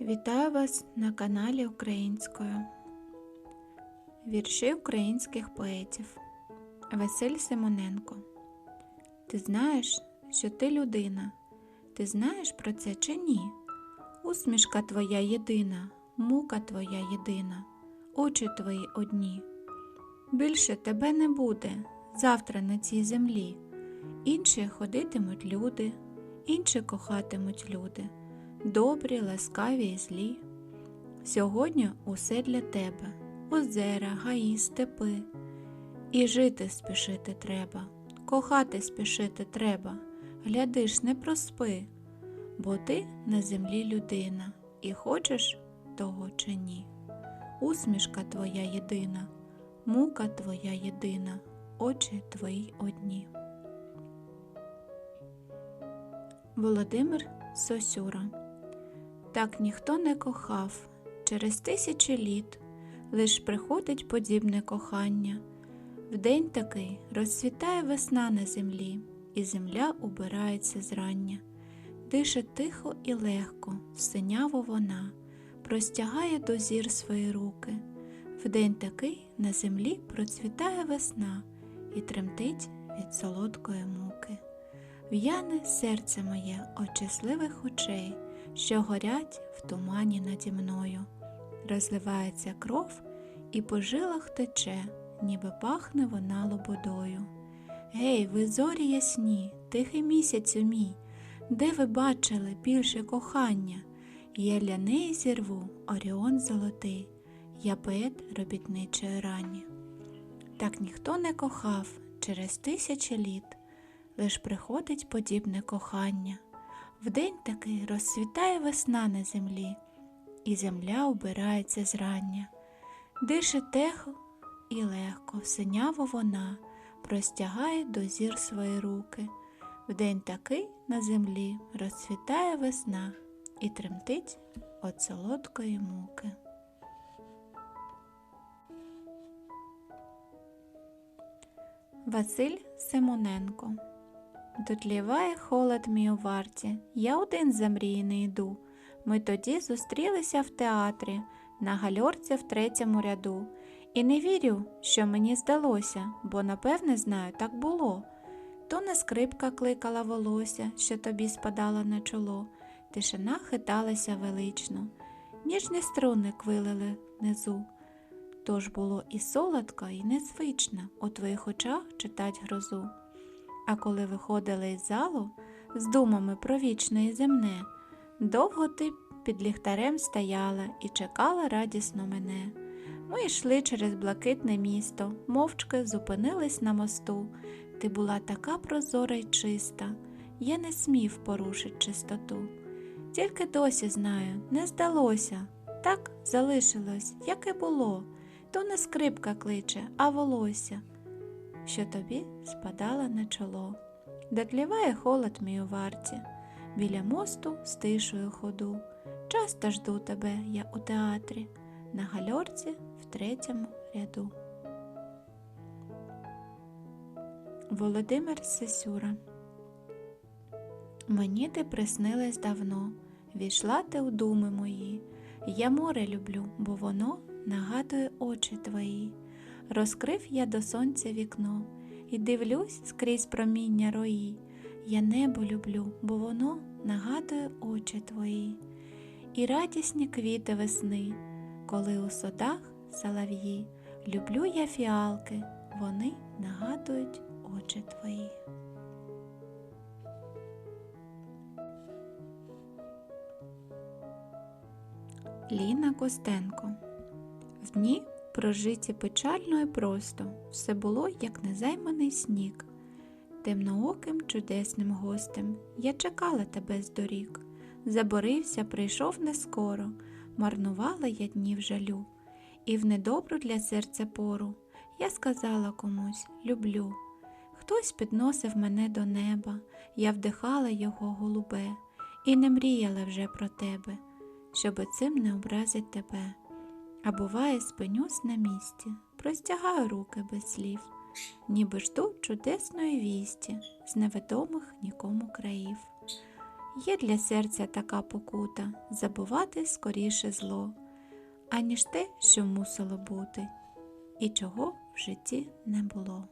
Вітаю вас на каналі Українською. Вірші українських поетів Василь Симоненко. Ти знаєш, що ти людина? Ти знаєш про це чи ні? Усмішка твоя єдина, мука твоя єдина, очі твої одні. Більше тебе не буде завтра на цій землі. Інші ходитимуть люди, інші кохатимуть люди добрі, ласкаві і злі. Сьогодні усе для тебе озера, гаї, степи. І жити спішити треба, кохати спішити треба, глядиш, не проспи, бо ти на землі людина, і хочеш того чи ні. Усмішка твоя єдина, мука твоя єдина, очі твої одні. Володимир Сосюра так ніхто не кохав, через тисячі літ лиш приходить подібне кохання. Вдень такий розцвітає весна на землі, і земля убирається зрання. Дише тихо і легко, синяво вона, простягає до зір свої руки. Вдень такий на землі процвітає весна і тремтить від солодкої муки. В'яне серце моє от щасливих очей що горять в тумані наді мною. Розливається кров і по жилах тече, ніби пахне вона лободою. Гей, ви зорі ясні, тихий місяцю мій, де ви бачили більше кохання? Я для неї зірву оріон золотий, я поет робітничої рані. Так ніхто не кохав через тисячі літ, лиш приходить подібне кохання. Вдень такий розцвітає весна на землі, і земля убирається зрання. Дише тихо і легко, синяво вона простягає до зір свої руки. Вдень такий на землі розцвітає весна і тремтить от солодкої муки. Василь Симоненко Дотліває холод мій у варті, я один за мрії не йду. Ми тоді зустрілися в театрі, на гальорці в третьому ряду. І не вірю, що мені здалося, бо напевне знаю, так було. То не скрипка кликала волосся, що тобі спадала на чоло, тишина хиталася велично, ніжні струни квилили внизу. Тож було і солодко, і незвично у твоїх очах читать грозу. А коли виходили із залу з думами про вічне і земне, довго ти під ліхтарем стояла і чекала радісно мене. Ми йшли через блакитне місто, мовчки зупинились на мосту. Ти була така прозора й чиста, я не смів порушить чистоту. Тільки досі знаю, не здалося, так залишилось, як і було, то не скрипка кличе, а волосся що тобі спадала на чоло. Дотліває холод мій у варті, біля мосту стишую ходу. Часто жду тебе, я у театрі, на гальорці в третьому ряду. Володимир Сесюра Мені ти приснилась давно, війшла ти у думи мої. Я море люблю, бо воно нагадує очі твої. Розкрив я до сонця вікно і дивлюсь скрізь проміння рої. Я небо люблю, бо воно нагадує очі твої, і радісні квіти весни, коли у садах солов'ї. Люблю я фіалки, вони нагадують очі твої. Ліна Костенко В дні прожиті печально і просто, все було, як незайманий сніг. Темнооким чудесним гостем я чекала тебе з доріг. Заборився, прийшов не скоро, марнувала я днів жалю, і в недобру для серця пору я сказала комусь люблю. Хтось підносив мене до неба, я вдихала його голубе, і не мріяла вже про тебе, щоби цим не образить тебе. А буває, спинюсь на місці, простягаю руки без слів, ніби жду чудесної вісті з невідомих нікому країв. Є для серця така покута забувати скоріше зло, аніж те, що мусило бути, і чого в житті не було.